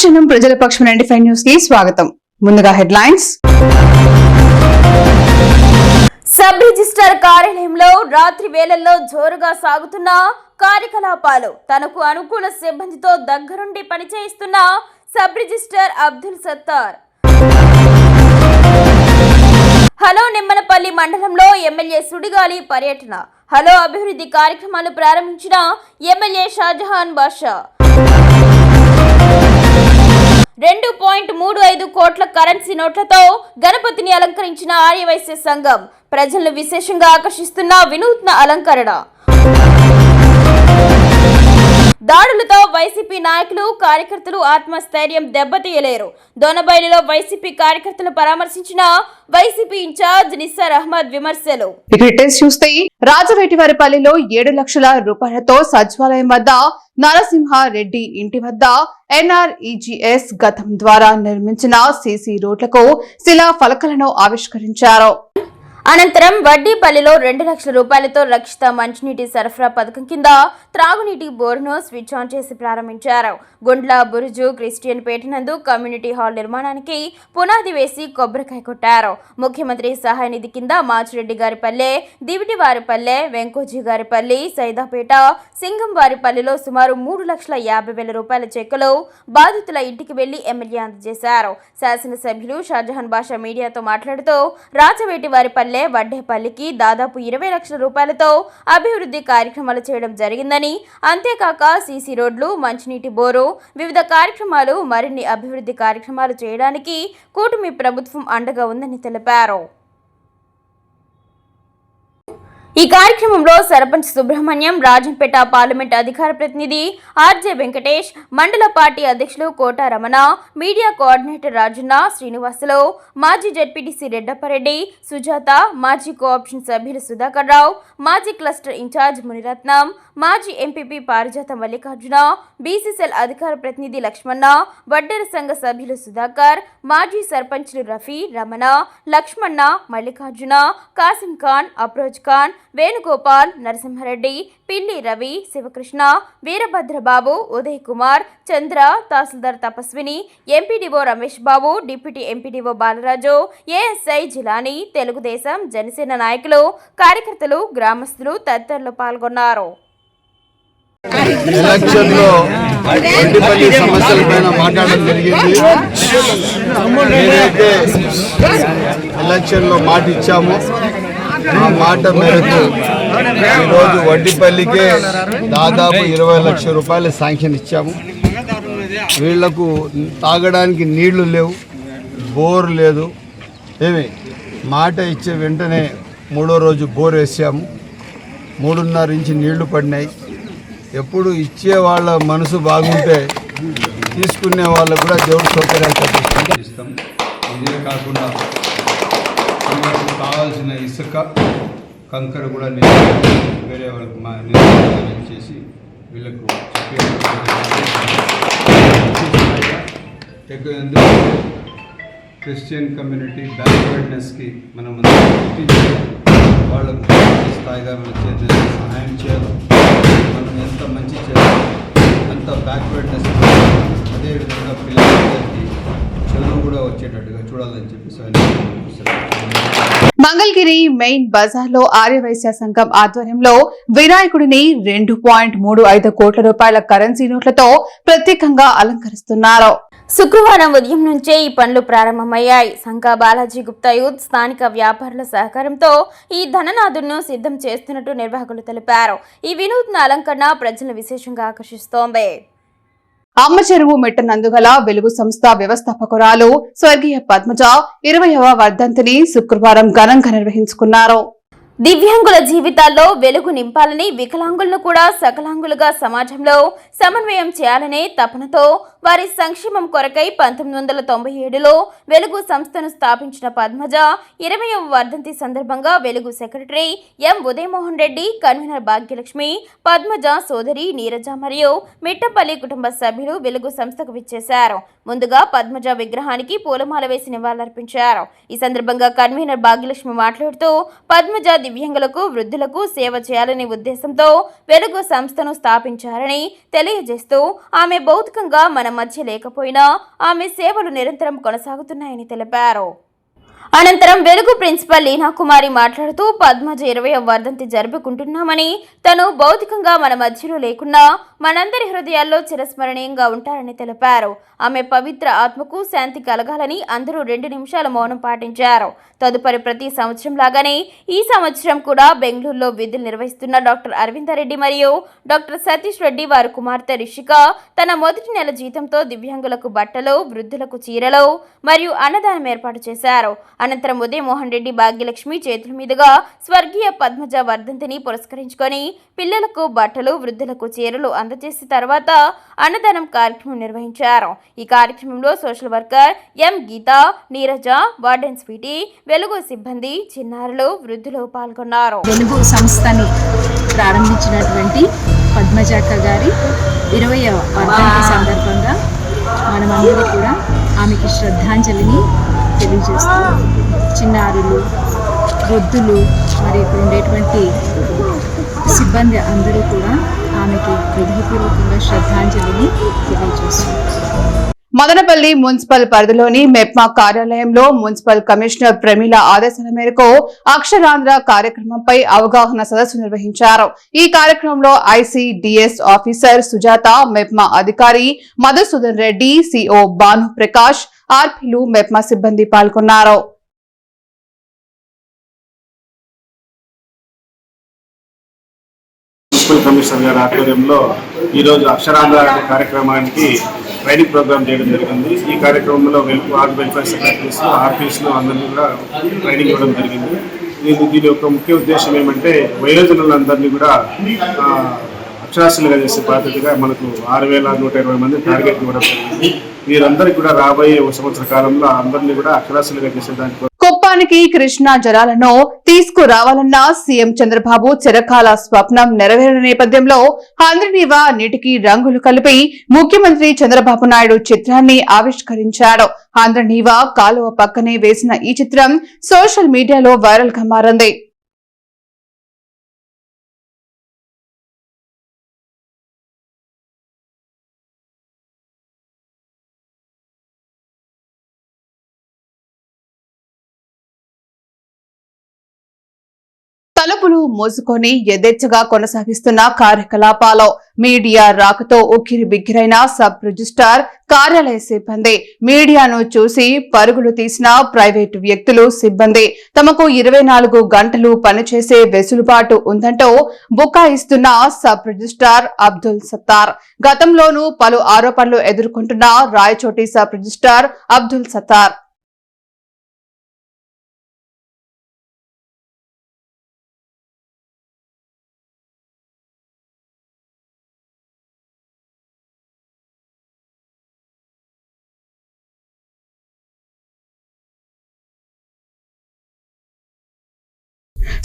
క్షణం ప్రజల పక్షం నైన్టీ ఫైవ్ న్యూస్కి స్వాగతం. ముందుగా హెడ్లైన్స్. సబ్ రిజిస్టర్ కార్యాలయంలో రాత్రి వేళల్లో జోరుగా సాగుతున్న కార్యకలాపాలు తనకు అనుకూల సిబ్బందితో దగ్గరుండి పనిచేయిస్తున్న sub register Abdul Sattar. Hello Nimmanapalli మండలంలో ఎమ్మెల్యే సుడిగాలి పర్యటన. హలో అభివృద్ధి కార్యక్రమాలు ప్రారంభించిన ఎమ్మెల్యే షాజహాన్ బాషా. రెండు పాయింట్ మూడు ఐదు కోట్ల కరెన్సీ నోట్లతో గణపతిని అలంకరించిన ఆర్యవైశ్య సంఘం. ప్రజలను విశేషంగా ఆకర్షిస్తున్న వినూత్న అలంకరణ. వైసీపీ నాయకులు కార్యకర్తలు ఆత్మస్థైర్యం దెబ్బతీయలేరు. దొనబైలులో వైసీపీ కార్యకర్తలు పరామర్శించిన వైసీపీ ఇన్ఛార్జ్ నిస్సార్ అహ్మద్ విమర్శలు. చూస్తే రాజరెడ్డివారిపల్లిలో ఏడు లక్షల రూపాయలతో సచివాలయం వద్ద నరసింహారెడ్డి ఇంటి వద్ద ఎన్ఆర్ఈజీఎస్ గతం ద్వారా నిర్మించిన సీసీ రోడ్లకు శిలా ఫలకలను ఆవిష్కరించారు. అనంతరం వడ్డీపల్లిలో రెండు లక్షల రూపాయలతో రక్షిత మంచినీటి సరఫరా పథకం కింద త్రాగునీటి బోర్డును స్విచ్ ఆన్ చేసి ప్రారంభించారు. గుండ్ల బురుజు క్రిస్టియన్ పేట నందు కమ్యూనిటీ హాల్ నిర్మాణానికి పునాది వేసి కొబ్బరికాయ కొట్టారు. ముఖ్యమంత్రి సహాయ నిధి కింద మాచిరెడ్డి గారిపల్లె దివిటివారిపల్లె వెంకోజీ గారిపల్లి సైదాపేట సింగంవారిపల్లిలో సుమారు మూడు లక్షల యాభై వేల రూపాయల చెక్కులు బాధితుల ఇంటికి వెళ్ళి ఎమ్మెల్యే అందజేశారు. శాసనసభ్యులు షాజహాన్ బాషా మీడియాతో మాట్లాడుతూ రాజవేటి వారిపల్లి వడ్డేపల్లికి దాదాపు ఇరవై లక్షల రూపాయలతో అభివృద్ధి కార్యక్రమాలు చేయడం జరిగిందని. అంతేకాక సీసీ రోడ్లు మంచినీటి బోరు వివిధ కార్యక్రమాలు మరిన్ని అభివృద్ధి కార్యక్రమాలు చేయడానికి కూటమి ప్రభుత్వం అండగా ఉందని తెలిపారు. ఈ కార్యక్రమంలో సర్పంచ్ సుబ్రహ్మణ్యం రాజంపేట పార్లమెంట్ అధికార ప్రతినిధి ఆర్జే వెంకటేష్ మండల పార్టీ అధ్యక్షులు కోట రమణ మీడియా కోఆర్డినేటర్ రాజన్న శ్రీనివాసులు మాజీ జడ్పీటీసీ రెడ్డప్పారెడ్డి సుజాత మాజీ కోఆప్షన్ సభ్యులు సుధాకర్ రావు మాజీ క్లస్టర్ ఇన్ఛార్జ్ మునిరత్నం మాజీ ఎంపీపీ పారిజాత మల్లికార్జున బీసీసీఎల్ అధికార ప్రతినిధి లక్ష్మణ వడ్డెర సంఘ సభ్యులు సుధాకర్ మాజీ సర్పంచ్లు రఫీ రమణ లక్ష్మణ మల్లికార్జున కాసిం ఖాన్ అప్రోజ్ ఖాన్ వేణుగోపాల్ నరసింహారెడ్డి పిల్లి రవి శివకృష్ణ వీరభద్రబాబు ఉదయ్ కుమార్ చంద్ర తహసీల్దార్ Tapaswini MPDO Ramesh Babu deputy MPDO Balaraju ASI Jilani Telugu Desam Janasena నాయకులు కార్యకర్తలు గ్రామస్తులు తదితరులు పాల్గొన్నారు. ఎలక్షన్లో సమస్యల పైన మాట్లాడడం జరిగింది. నేనైతే ఎలక్షన్లో మాట ఇచ్చాము ఆ మాట మేరకు ఈరోజు వడ్డీపల్లికే దాదాపు ఇరవై లక్షల రూపాయలు శాంక్షన్ ఇచ్చాము. వీళ్ళకు తాగడానికి నీళ్ళు లేవు బోర్ లేదు. ఏమి మాట ఇచ్చే వెంటనే మూడో రోజు బోర్ వేసాము. మూడున్నర ఇంచి నీళ్ళు పడినాయి. ఎప్పుడు ఇచ్చే వాళ్ళ మనసు బాగుంటే తీసుకునే వాళ్ళకు కూడా దేవుడు సౌకర్యాలు కల్పిస్తాం. ఇదే కాకుండా మనకు కావాల్సిన ఇసుక కంకర కూడా నేను వేరే వాళ్ళకి మా నేను చేసి వీళ్ళకు చెప్పేందుకు క్రిస్టియన్ కమ్యూనిటీ బ్యాక్వర్డ్నెస్కి మనం వాళ్ళకు స్థాయిగా మనం చేసే సహాయం చేయాలి. మనం ఎంత మంచి చేయాలి అంత బ్యాక్వర్డ్నెస్ అదేవిధంగా పిల్లలందరికీ చదువు కూడా వచ్చేటట్టుగా చూడాలని చెప్పేసి ఆయన మంగళగిరి మెయిన్ బజార్లో ఆర్యవైశ్య సంఘం ఆధ్వర్యంలో వినాయకుడిని రెండు పాయింట్ మూడు ఐదు కోట్ల రూపాయల కరెన్సీ నోట్లతో ప్రత్యేకంగా అలంకరిస్తున్నారు. శుక్రవారం ఉదయం నుంచే ఈ పనులు ప్రారంభమయ్యాయి. సంఘ బాలాజీ గుప్తా యూత్ స్థానిక వ్యాపారుల సహకారంతో ఈ ధననాథులను సిద్ధం చేస్తున్నట్టు నిర్వాహకులు తెలిపారు. ఈ వినూత్న అలంకరణ ప్రజలను విశేషంగా ఆకర్షిస్తోంది. అమ్మ చెరువు మెట్ట నందుగల వెలుగు సంస్థ వ్యవస్థాపకురాలు స్వర్గీయ పద్మజ ఇరవయవ వర్ధంతిని శుక్రవారం ఘనంగా నిర్వహించుకున్నారు. దివ్యాంగుల జీవితాల్లో వెలుగు నింపాలని వికలాంగులను కూడా సకలాంగులుగా సమాజంలో సమన్వయం చేయాలనే తపనతో వారి సంక్షేమం కొరకై పంతొమ్మిది వందల తొంభై ఏడులో వెలుగు సంస్థను స్థాపించిన పద్మజ ఇరవయవ వర్ధంతి సందర్భంగా Velugu secretary M Udayamohan Reddy convener Bhagyalakshmi Padmaja సోదరి నీరజ మరియు మిట్టపల్లి కుటుంబ సభ్యులు వెలుగు సంస్థకు విచ్చేశారు. ముందుగా పద్మజ విగ్రహానికి పూలమాల వేసి నివాళులర్పించారు. ఈ సందర్భంగా కన్వీనర్ భాగ్యలక్ష్మి మాట్లాడుతూ పద్మజ దివ్యాంగులకు వృద్ధులకు సేవ చేయాలనే ఉద్దేశంతో వెలుగు సంస్థను స్థాపించారని తెలియజేస్తూ ఆమె భౌతికంగా మన మధ్య లేకపోయినా ఆమె సేవలు నిరంతరం కొనసాగుతున్నాయని తెలిపారు. అనంతరం వెలుగు ప్రిన్సిపల్ లీనా కుమారి మాట్లాడుతూ పద్మజ ఇరవై వర్ధంతి జరుపుకుంటున్నామని. తను భౌతికంగా మన మధ్యలో లేకున్నా మనందరి హృదయాల్లో చిరస్మరణీయంగా ఉంటారని తెలిపారు. ఆమె పవిత్ర ఆత్మకు శాంతి కలగాలని అందరూ రెండు నిమిషాల మౌనం పాటించారు. తదుపరి ప్రతి సంవత్సరం లాగానే ఈ సంవత్సరం కూడా బెంగళూరులో విధులు నిర్వహిస్తున్న డాక్టర్ అరవిందారెడ్డి మరియు డాక్టర్ సతీష్ రెడ్డి వారి కుమార్తె రిషిక తన మొదటి నెల జీతంతో దివ్యాంగులకు బట్టలు వృద్ధులకు చీరలు మరియు అన్నదానం ఏర్పాటు చేశారు. అనంతరం ఉదయమోహన్ రెడ్డి భాగ్యలక్ష్మి చేతుల మీదుగా స్వర్గీయ పద్మజ వర్ధంతిని పురస్కరించుకొని పిల్లలకు బట్టలు వృద్ధులకు చీరలు అందజేసిన తర్వాత అన్నదానం కార్యక్రమం నిర్వహించారు. ఈ కార్యక్రమంలో social worker M Geetha Neeraja warden Sweety Velugu సిబ్బంది చిన్నారులు వృద్ధులు పాల్గొన్నారు. వెలుగు సంస్థని ప్రారంభించినటువంటి పద్మజాక గారి ఇరవై వర్ధంతి సందర్భంగా మనమందరూ కూడా ఆమెకి శ్రద్ధాంజలిని తెలియజేస్తూ చిన్నారులు వృద్ధులు మరి ఇక్కడ ఉండేటువంటి సిబ్బంది అందరూ కూడా ఆమెకి హృదయపూర్వకంగా శ్రద్ధాంజలిని తెలియజేస్తున్నారు. మదనపల్లి మున్సిపల్ పరిధిలోని మెప్మా కార్యాలయంలో మున్సిపల్ కమిషనర్ ప్రమీల ఆదేశాల మేరకు అక్షరాంధ్ర కార్యక్రమంపై అవగాహన సదస్సు నిర్వహించారు. ఈ కార్యక్రమంలో ఐసీడీఎస్ ఆఫీసర్ సుజాత మెప్మా అధికారి మధుసూదన్ రెడ్డి సిఓ భాను ప్రకాష్ ఆర్పీలు మెప్మా సిబ్బంది పాల్గొన్నారు. మున్సిపల్ కమిషనర్ గారి ఆధ్వర్యంలో ఈరోజు అక్షరాంధ్ర కార్యక్రమానికి ట్రైనింగ్ ప్రోగ్రామ్ చేయడం జరిగింది. ఈ కార్యక్రమంలో వెల్ఫ్ ఆర్ట్ వెల్ఫేర్ సెక్రటరీస్ ఆర్పీస్లు అందరినీ కూడా ట్రైనింగ్ ఇవ్వడం జరిగింది. దీని దీని యొక్క ముఖ్య ఉద్దేశం ఏమంటే వయోజనులందరినీ కూడా అక్షరాస్యులుగా చేసే బాధ్యతగా మనకు ఆరు వేల నూట ఇరవై మంది టార్గెట్ ఇవ్వడం జరిగింది. వీరందరికీ కూడా రాబోయే ఒక సంవత్సర కాలంలో అందరినీ కూడా అక్షరాస్యులుగా చేసేదానికి కుప్పానికి కృష్ణా జలాలను తీసుకురావాలన్న సీఎం చంద్రబాబు చిరకాల స్వప్నం నెరవేరిన నేపథ్యంలో హంద్రనీవా నీటికి రంగులు కలిపి ముఖ్యమంత్రి చంద్రబాబు నాయుడు చిత్రాన్ని ఆవిష్కరించాడు. హంద్రనీవా కాలువ పక్కనే వేసిన ఈ చిత్రం సోషల్ మీడియాలో వైరల్గా మారింది. తలుపులు మూసుకొని యథేచ్ఛగా కొనసాగిస్తున్న కార్యకలాపాలు మీడియా రాకతో ఉక్కిరి బిక్కిరైన సబ్ రిజిస్టార్ కార్యాలయ సిబ్బంది. మీడియాను చూసి పరుగులు తీసిన ప్రైవేటు వ్యక్తులు సిబ్బంది. తమకు ఇరవై నాలుగు గంటలు పనిచేసే వెసులుబాటు ఉందంటూ బుకాయిస్తున్న సబ్ రిజిస్టార్ అబ్దుల్ సత్తార్. గతంలోనూ పలు ఆరోపణలు ఎదుర్కొంటున్న రాయచోటి సబ్ రిజిస్టార్ అబ్దుల్ సత్తార్.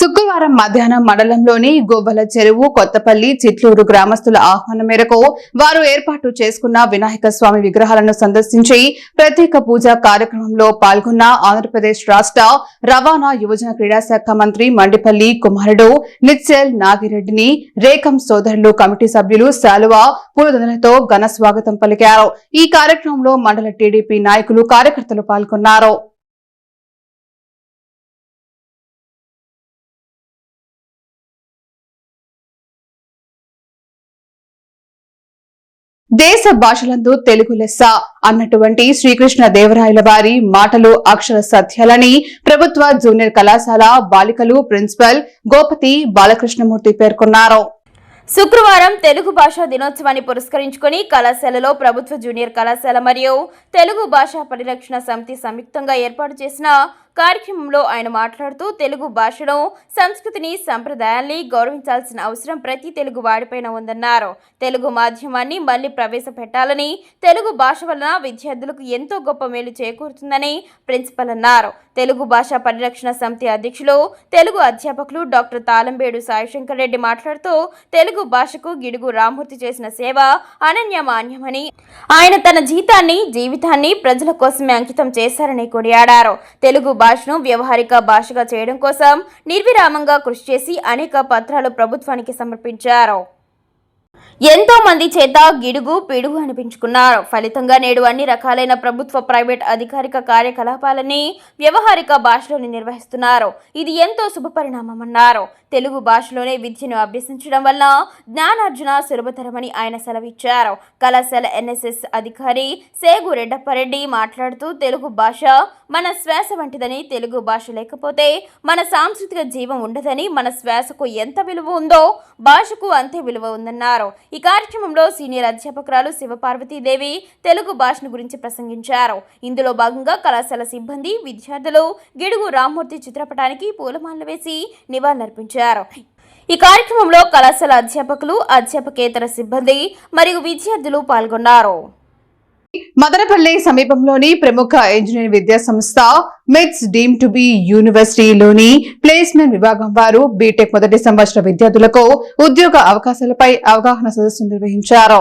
శుక్రవారం మధ్యాహ్నం మండలంలోని గోబల చెరువు కొత్తపల్లి చిట్లూరు గ్రామస్తుల ఆహ్వానం మేరకు వారు ఏర్పాటు చేసుకున్న వినాయక స్వామి విగ్రహాలను సందర్శించి ప్రత్యేక పూజా కార్యక్రమంలో పాల్గొన్న ఆంధ్రప్రదేశ్ రాష్ట్ర రవాణా యువజన క్రీడా శాఖ మంత్రి మండిపల్లి కుమారుడు నిత్సెల్ నాగిరెడ్డిని రేఖం సోదరులు కమిటీ సభ్యులు శాలువా పూలదండలతో ఘన స్వాగతం పలికారు. ఈ కార్యక్రమంలో మండల టీడీపీ నాయకులు కార్యకర్తలు పాల్గొన్నారు. దేశ భాషలందు తెలుగు లెస్స. అన్నటువంటి శ్రీకృష్ణ దేవరాయల వారి మాటలు అక్షర సత్యాలని ప్రభుత్వ జూనియర్ కళాశాల బాలికలు ప్రిన్సిపల్ గోపతి బాలకృష్ణమూర్తి పేర్కొన్నారు. శుక్రవారం తెలుగు భాషా దినోత్సవాన్ని పురస్కరించుకుని కళాశాలలో ప్రభుత్వ జూనియర్ కళాశాల మరియు తెలుగు భాషా పరిరక్షణ సమితి సంయుక్తంగా ఏర్పాటు చేసిన కార్యక్రమంలో ఆయన మాట్లాడుతూ తెలుగు భాషను సంస్కృతిని సంప్రదాయాల్ని గౌరవించాల్సిన అవసరం ప్రతి తెలుగు వాడిపైన ఉందన్నారు. తెలుగు మాధ్యమాన్ని మళ్ళీ ప్రవేశపెట్టాలని తెలుగు భాష వలన విద్యార్థులకు ఎంతో గొప్ప మేలు చేకూరుతుందని ప్రిన్సిపల్ అన్నారు. తెలుగు భాష పరిరక్షణ సమితి అధ్యక్షులు తెలుగు అధ్యాపకులు డాక్టర్ తాళంబేడు సాయిశంకర్ రెడ్డి మాట్లాడుతూ తెలుగు భాషకు గిడుగు రామూర్తి చేసిన సేవ అనన్యమాన్యమని ఆయన తన జీతాన్ని జీవితాన్ని ప్రజల కోసమే అంకితం చేశారని కొనియాడారు. తెలుగు భాష భాషను వ్యవహారిక భాషగా చేయడం కోసం నిర్విరామంగా కృషి చేసి అనేక పత్రాలు ప్రభుత్వానికి సమర్పించారు. ఎంతో మంది చేత గిడుగు పిడుగు అనిపించుకున్నారు. ఫలితంగా నేడు అన్ని రకాలైన ప్రభుత్వ ప్రైవేట్ అధికారిక కార్యకలాపాలని వ్యవహారిక భాషలోనే నిర్వహిస్తున్నారు. ఇది ఎంతో శుభపరిణామమన్నారు తెలుగు భాషలోనే విద్యను అభ్యసించడం వల్ల జ్ఞానార్జున సులభతరమని ఆయన సెలవిచ్చారు. కళాశాల ఎన్ఎస్ఎస్ అధికారి సేగు రెడ్డప్పారెడ్డి మాట్లాడుతూ తెలుగు భాష మన శ్వాస వంటిదని తెలుగు భాష లేకపోతే మన సాంస్కృతిక జీవం ఉండదని మన శ్వాసకు ఎంత విలువ ఉందో భాషకు అంతే విలువ ఉందన్నారు. ఈ కార్యక్రమంలో సీనియర్ అధ్యాపకురాలు శివపార్వతీదేవి తెలుగు భాషను గురించి ప్రసంగించారు. ఇందులో భాగంగా కళాశాల సిబ్బంది విద్యార్థులు గిడుగు రామ్మూర్తి చిత్రపటానికి పూలమాలలు వేసి నివాళులర్పించారు. ఈ కార్యక్రమంలో కళాశాల అధ్యాపకులు అధ్యాపకేతర సిబ్బంది మరియు విద్యార్థులు పాల్గొన్నారు. మదనపల్లి సమీపంలోని ప్రముఖ ఇంజనీరింగ్ విద్యా సంస్థ మిట్స్ డీమ్ టు బి యూనివర్సిటీలోని ప్లేస్మెంట్ విభాగం వారు బీటెక్ మొదటి సంవత్సర విద్యార్థులకు ఉద్యోగ అవకాశాలపై అవగాహన సదస్సు నిర్వహించారు.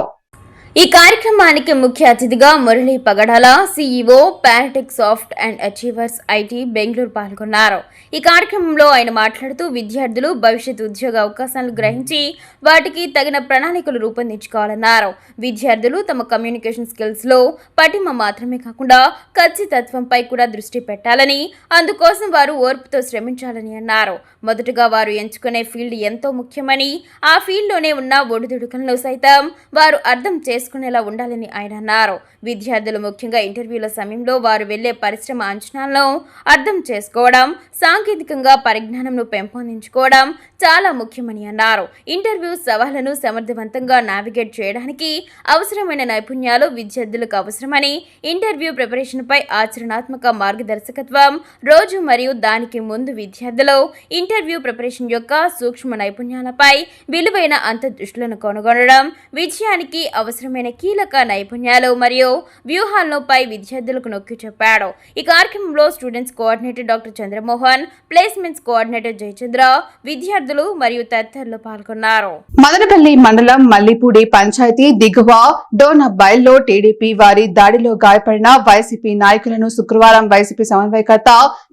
ఈ కార్యక్రమానికి ముఖ్య అతిథిగా Murali Pagadala CEO Paratech soft and achievers IT Bengaluru పాల్గొన్నారు. ఈ కార్యక్రమంలో ఆయన మాట్లాడుతూ విద్యార్థులు భవిష్యత్ ఉద్యోగ అవకాశాలను గ్రహించి వాటికి తగిన ప్రణాళికలు రూపొందించుకోవాలన్నారు. విద్యార్థులు తమ కమ్యూనికేషన్ స్కిల్స్లో పటిమ మాత్రమే కాకుండా ఖచ్చితత్వంపై కూడా దృష్టి పెట్టాలని అందుకోసం వారు ఓర్పుతో శ్రమించాలని అన్నారు. మొదటగా వారు ఎంచుకునే ఫీల్డ్ ఎంతో ముఖ్యమని ఆ ఫీల్డ్లోనే ఉన్న ఒడిదుడుకులను సైతం వారు అర్థం చేసుకునేలా ఉండాలని ఆయన అన్నారు. విద్యార్థులు ముఖ్యంగా ఇంటర్వ్యూల సమయంలో వారు వెళ్ళే పరిశ్రమ అంచనాలను అర్థం చేసుకోవడం సాంకేతికంగా పరిజ్ఞానంను పెంపొందించుకోవడం చాలా ముఖ్యమని అన్నారు. ఇంటర్వ్యూ సవాళ్ళను సమర్థవంతంగా నావిగేట్ చేయడానికి అవసరమైన నైపుణ్యాలు విద్యార్థులకు అవసరమని ఇంటర్వ్యూ ప్రిపరేషన్పై ఆచరణాత్మక మార్గదర్శకత్వం రోజు మరియు దానికి ముందు విద్యార్థులు ఇంటర్వ్యూ ప్రిపరేషన్ యొక్క సూక్ష్మ నైపుణ్యాలపై విలువైన అంతర్దృష్టులను కనుగొనడం విజయానికి అవసరమైన కీలక నైపుణ్యాలు మరియు వ్యూహాలను పై విద్యార్థులకు నొక్కి చెప్పాడు. ఈ కార్యక్రమంలో students coordinator doctor Chandramohan placements coordinator Jayachandra విద్యార్థి ప్రతినిధులు మరియు తదితరులు పాల్గొన్నారు. మదనపల్లి మండలం మల్లిపూడి పంచాయతీ దిగువ డోనబైల్లో టీడీపీ వారి దాడిలో గాయపడిన వైసీపీ నాయకులను శుక్రవారం వైసీపీ సమన్వయకర్త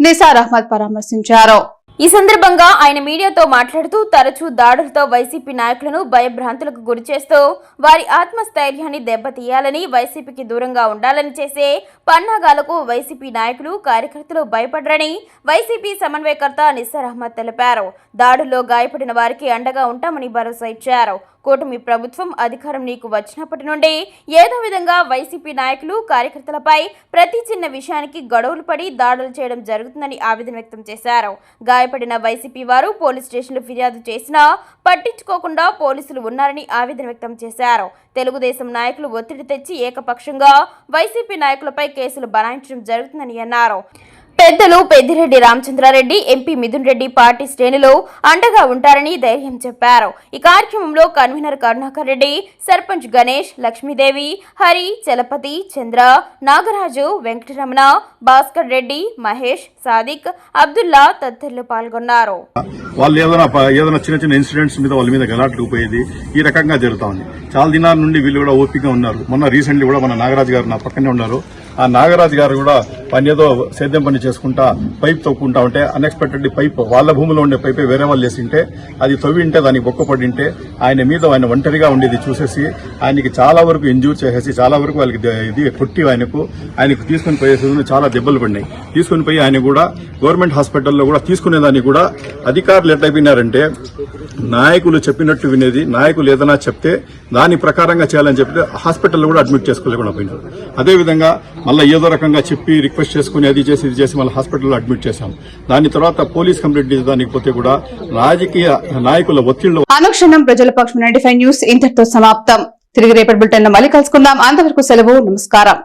నిసార్ అహ్మద్ పరామర్శించారు. ఈ సందర్భంగా ఆయన మీడియాతో మాట్లాడుతూ తరచూ దాడులతో వైసీపీ నాయకులను భయభ్రాంతులకు గురి చేస్తూ వారి ఆత్మస్థైర్యాన్ని దెబ్బతీయాలని వైసీపీకి దూరంగా ఉండాలని చేసే పన్నాగాలకు వైసీపీ నాయకులు కార్యకర్తలు భయపడరని వైసీపీ సమన్వయకర్త నిస్సర్ అహ్మద్ తెలిపారు. దాడుల్లో గాయపడిన వారికి అండగా ఉంటామని భరోసా ఇచ్చారు. కూటమి ప్రభుత్వం అధికారం నీకు వచ్చినప్పటి నుండి ఏదో విధంగా వైసీపీ నాయకులు కార్యకర్తలపై ప్రతి చిన్న విషయానికి గొడవలు పడి దాడులు చేయడం జరుగుతుందని ఆవేదన వ్యక్తం చేశారు. గాయపడిన వైసీపీ వారు పోలీస్ స్టేషన్లు ఫిర్యాదు చేసినా పట్టించుకోకుండా పోలీసులు ఉన్నారని ఆవేదన వ్యక్తం చేశారు. తెలుగుదేశం నాయకులు ఒత్తిడి తెచ్చి ఏకపక్షంగా వైసీపీ నాయకులపై కేసులు బనాయించడం జరుగుతుందని అన్నారు. పెద్దలు పెద్దిరెడ్డి రామచంద్రారెడ్డి ఎంపీ మిథున్ రెడ్డి పార్టీ శ్రేణులు అండగా ఉంటారని ధైర్యం చెప్పారు. ఈ కార్యక్రమంలో కన్వీనర్ కరుణాకర్ రెడ్డి సర్పంచ్ గణేష్ లక్ష్మీదేవి హరి చలపతి చంద్ర నాగరాజు వెంకటరమణ భాస్కర్ రెడ్డి మహేష్ సాదిక్ అబ్దుల్లా తదితరులు పాల్గొన్నారు. వాళ్ళు ఏదైనా ఏదైనా చిన్న చిన్న ఇన్సిడెంట్స్ మీద వాళ్ళ మీద గలాట్లు పోయేది ఈ రకంగా జరుగుతా ఉంది. చాలా దినాల నుండి వీళ్ళు కూడా ఓపికగా ఉన్నారు. మొన్న రీసెంట్లీ కూడా మన నాగరాజు గారు నా పక్కనే ఉన్నారు. ఆ నాగరాజు గారు కూడా పని ఏదో సేద్యం పని చేసుకుంటా పైప్ తవ్వుకుంటా ఉంటే అన్ఎక్స్పెక్టెడ్లీ పైప్ వాళ్ళ భూమిలో ఉండే పైపే వేరే వాళ్ళు వేసింటే అది తవ్వింటే దానికి బొక్కపడింటే ఆయన మీద ఆయన ఒంటరిగా ఉండేది చూసేసి ఆయనకి చాలా వరకు ఇంజూర్ చేసేసి చాలా వరకు వాళ్ళకి ఇది కొట్టి ఆయనకు ఆయనకు తీసుకుని పోయేసి చాలా దెబ్బలు పడినాయి. తీసుకుని పోయి ఆయన కూడా గవర్నమెంట్ హాస్పిటల్లో కూడా తీసుకునేదాన్ని కూడా అధికారులు ఎట్లయిపోయినారంటే నాయకులు చెప్పినట్టు వినేది నాయకులు ఏదైనా చెప్తే దాని ప్రకారంగా చేయాలని చెప్తే హాస్పిటల్లో కూడా అడ్మిట్ చేసుకోలేకుండా పోయినారు. అదేవిధంగా మళ్ళీ ఏదో రకంగా చెప్పి రిక్వెస్ట్ చేసుకుని అది చేసి ఇది చేసి మళ్ళీ హాస్పిటల్లో అడ్మిట్ చేశాం. దాని తర్వాత పోలీస్ కంప్లైంట్ దానికి పోతే కూడా రాజకీయ నాయకుల ఒత్తిళ్ళు అనుక్షణం ప్రజల పక్షం నైన్టీ ఫైవ్ న్యూస్ ఇంతటితో సమాప్తం. తిరిగి రేపటి బులెటిన్ మళ్ళీ కలుసుకుందాం. అంతవరకు సెలవు నమస్కారం.